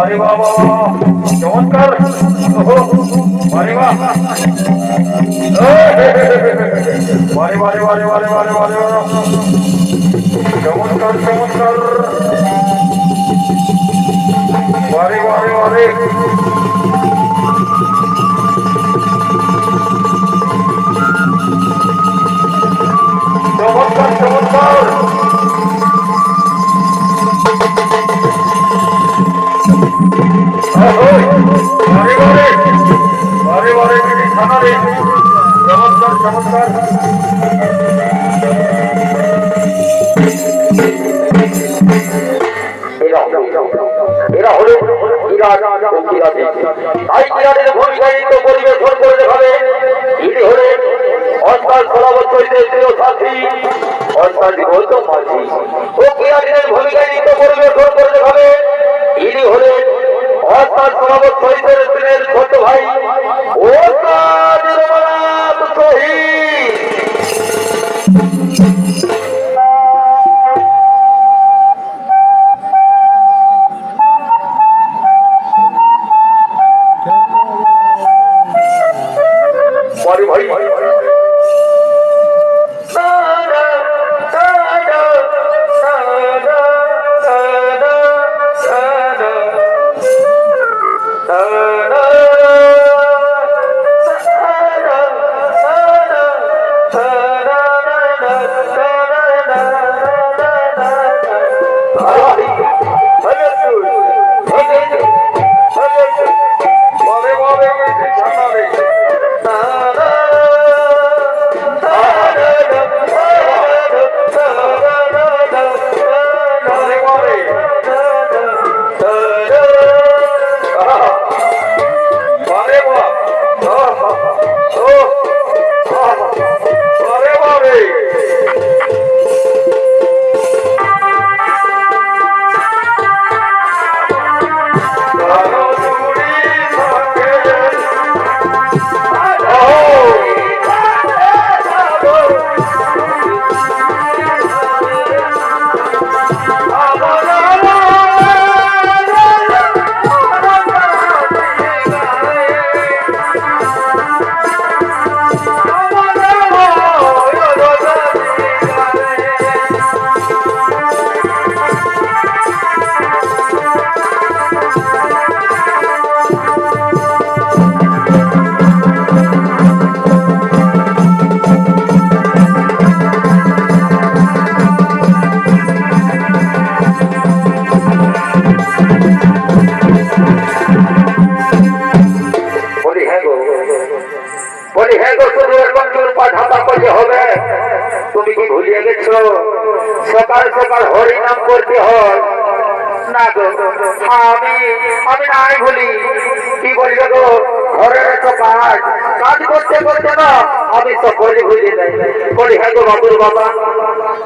अरे बाबा चमत्कार. हो अरे वा. चमत्कार. वारे वारे वारे. चमत्कार चमत्कार. বিরাট তাই বিরাটের ভূমিকা নিত্য পরিবেশন করে দেখাবে ইনি হলে অস্তার ষোলো বছরীতে প্রিয় সাথী অস্তার গৌতম মাঝি ও বিরাটের ভূমিকা নিত্য পরিবেশন করে হবে ইনি হলেন অস্তার ষোলো বছরীতে প্রিয়ের ছোট ভাই করতে করতে না, আমি সকলে ভুলে যাই। বলি হ্যাঁ গো বাবুর বাবা।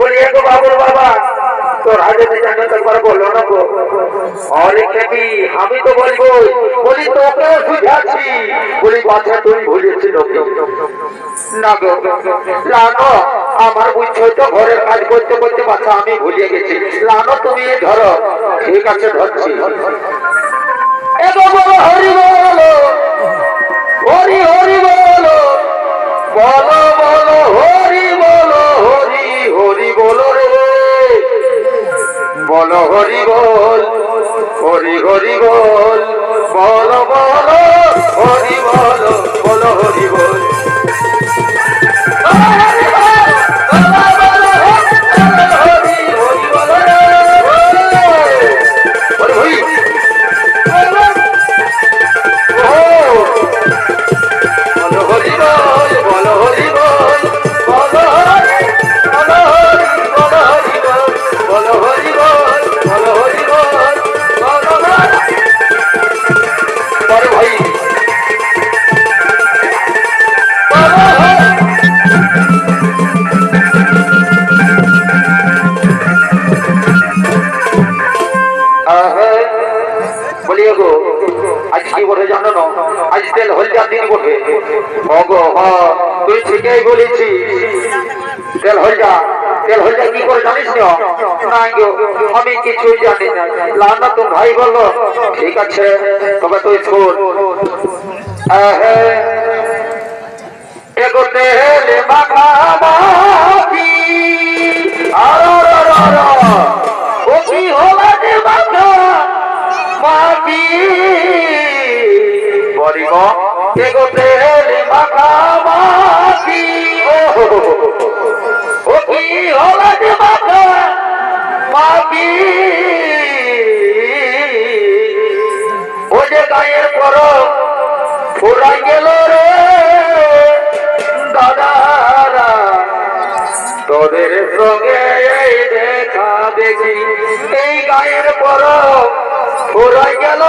বলি হ্যাঁ গো বাবুর বাবা। তোর হাতে জানো তো একবার বলল না গো। অনেক নাকি, আমি তো বলব, বলি তোকেও বুঝাচ্ছি। বলি কথা তুই ভুলেছিল না গো, লানো, আমার বুঝছ তো, ঘরের কাজ করতে করতে বাচ্চা আমি ভুলিয়ে গেছি। লানো, তুমি ধরো, ঠিক আছে, ধরছি। হরি বলো। হরি হরি বলো বলো, হরি বলো, হরি হরি বলো রে। বলো, হরি বল, হরি হরি বল, বলো বলো। ঠিকই বলেছিস তেল হলদিয়া তেল হলদিয়া কি করে জানিস না? আমি কিছুই জানি না। লানা তো ভাই বলল ঠিক আছে, তবে তুই শোন। মাখা মাখি। আর রে মাখা। মাখি বলিব এগো তেলে মাখা মাখি ও কি হলো রে মাখা মাখি ও যে গায়ের পরব ফুরাই গেল রে, দাদারা। তোদের সঙ্গে দেখা দেখি, এই গায়ের পর ফুরাই গেল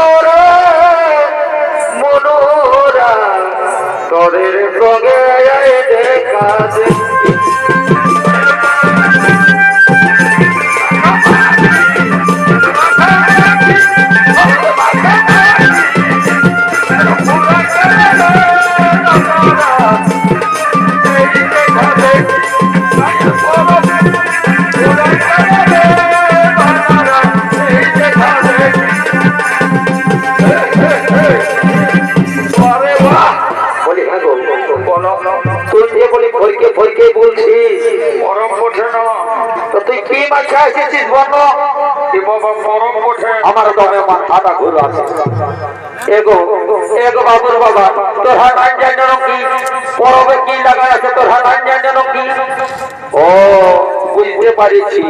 তোদের সঙ্গে এই এসেছিস বলো। কি বাবা গরম ওঠে আমার দমে মাথাটা ঘুরে আছে। এগো এগো বাবুর বাবা তোর হাত যেন কি? পরবে কি লাগা আছে? তোর হাত কি? ও বুঝতে পারিছি।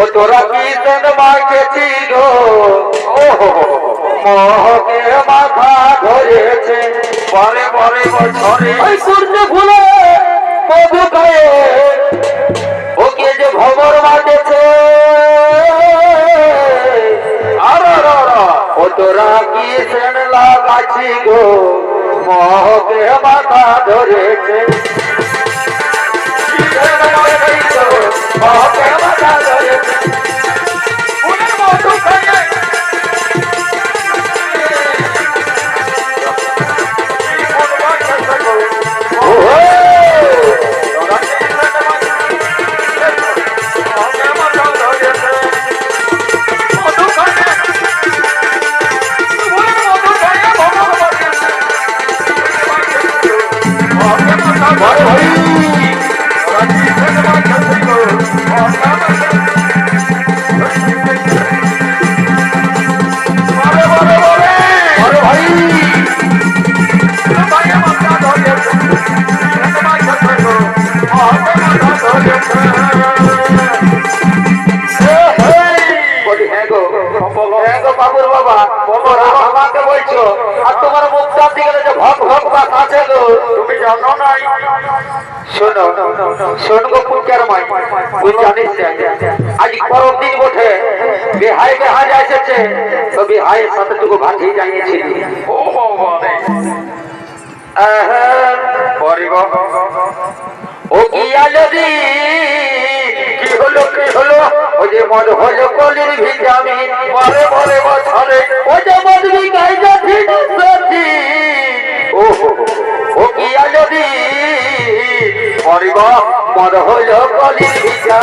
ও তোরা কি সেন মাইকেছি গো ও মহকে মাথা ধরেছে। পরে পরে বছরে। ওই সূর্য ফুলে মধু খায়ে। ওকে যে ভবর বাজেছে ও তোরা সেন লাগাছি গো, মহকে মাথা ধরেছে। মহকে মাথা ধরেছে। শোন গো পুকার মাই তুই জানিস আজ পরব দিন বটে। বিহাই বেহাজ এসেছে। তো বিহাইয়ের সাথে টুকু ভাঙিয়ে জানিয়েছিলি ও পরিব। ও আলদি কি হলো কি হলো? ও যে মদ হলো কলির ভিটামিন পরে পরে বছরে ও যে মদ বিকাই যাচ্ছি ও ও কি আলদি পরিব হইল হলো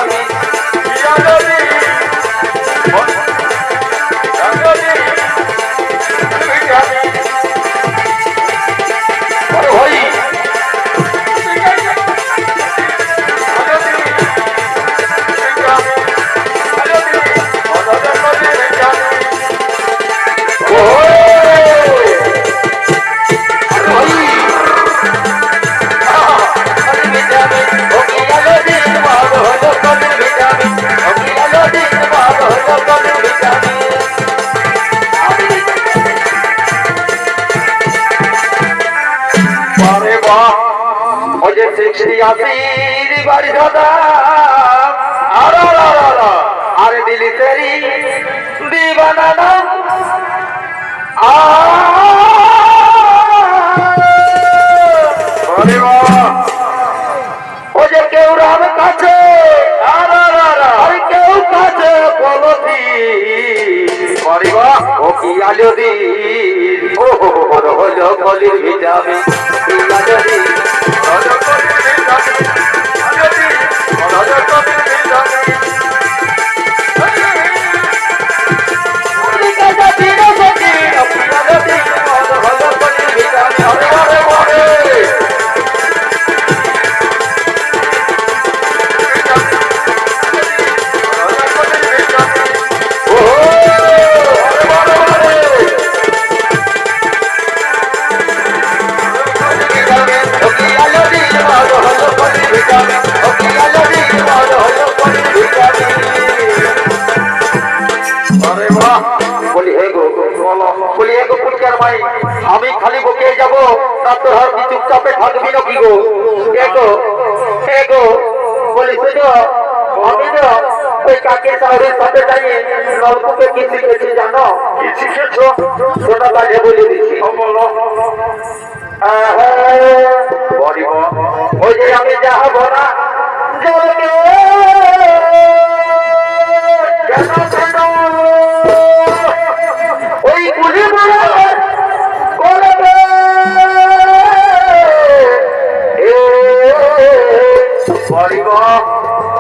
গো হে গো বলি শুনো আমি না ওই কাকে সাহেবের সাথে যাইয়ে নলকূপে কি শিখেছি জানো? কি শিখেছো? শোনা কাজে বলে দিচ্ছি বলো। বলিব ওই যে আমি যাব না জলকে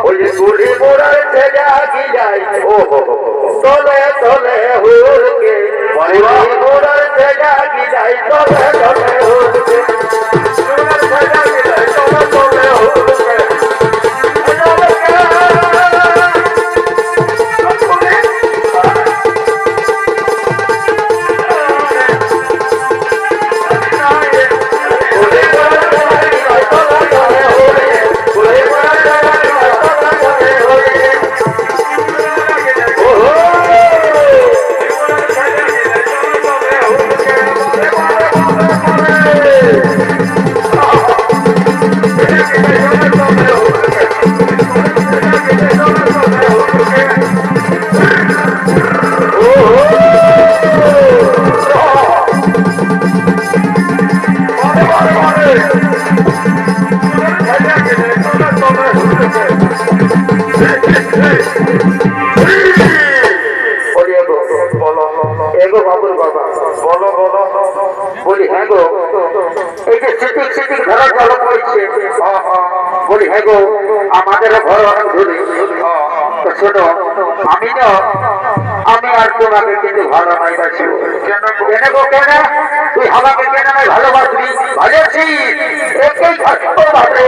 ওই কুলি মোড়ার ছেড়া কি যায় ও। তলে তলে হুরকে কুলি মোড়ার ছেড়া কি যায় তলে তলে হুরকে কুলি বলো বলো। বলি হ্যাঁ গো। এই যে সিটিক সিটিক ঘরের জল পড়ছে বলি হ্যাঁ গো আমাদের ঘর অনেক শোনো, আমি তো আমি আর তোমাকে কিন্তু ভালো নাই কেন গো? কেন তুই আমাকে কেন ভালোবাসবি? ভালোবাসি? একই ভাবে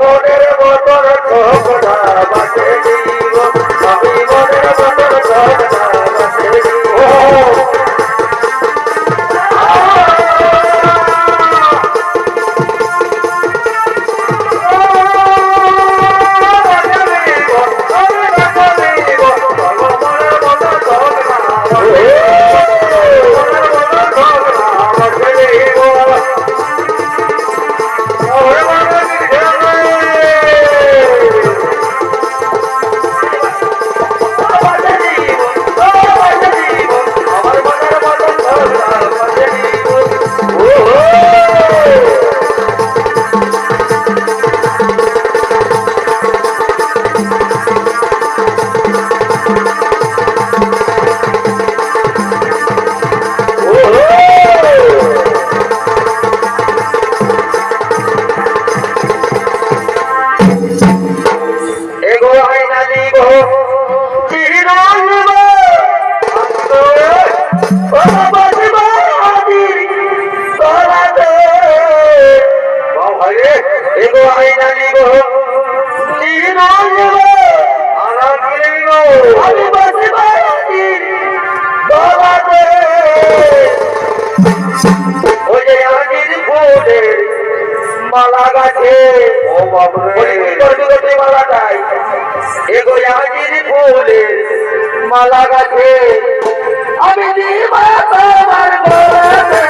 মনের মতন বাটে মালা গাছে ও বাবরে বলি কি করবি গো তুই মালাটাই এগো আজির ফুলে মালা গাছে আমি দিবা তোমার গলাতে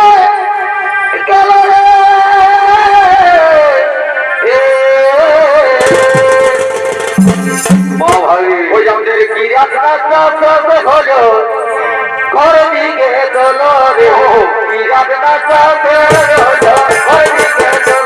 কি রাস্তা সব হলো ঘর দিকে চলো রে কি রাস্তা সব হলো ঘর দিকে চলো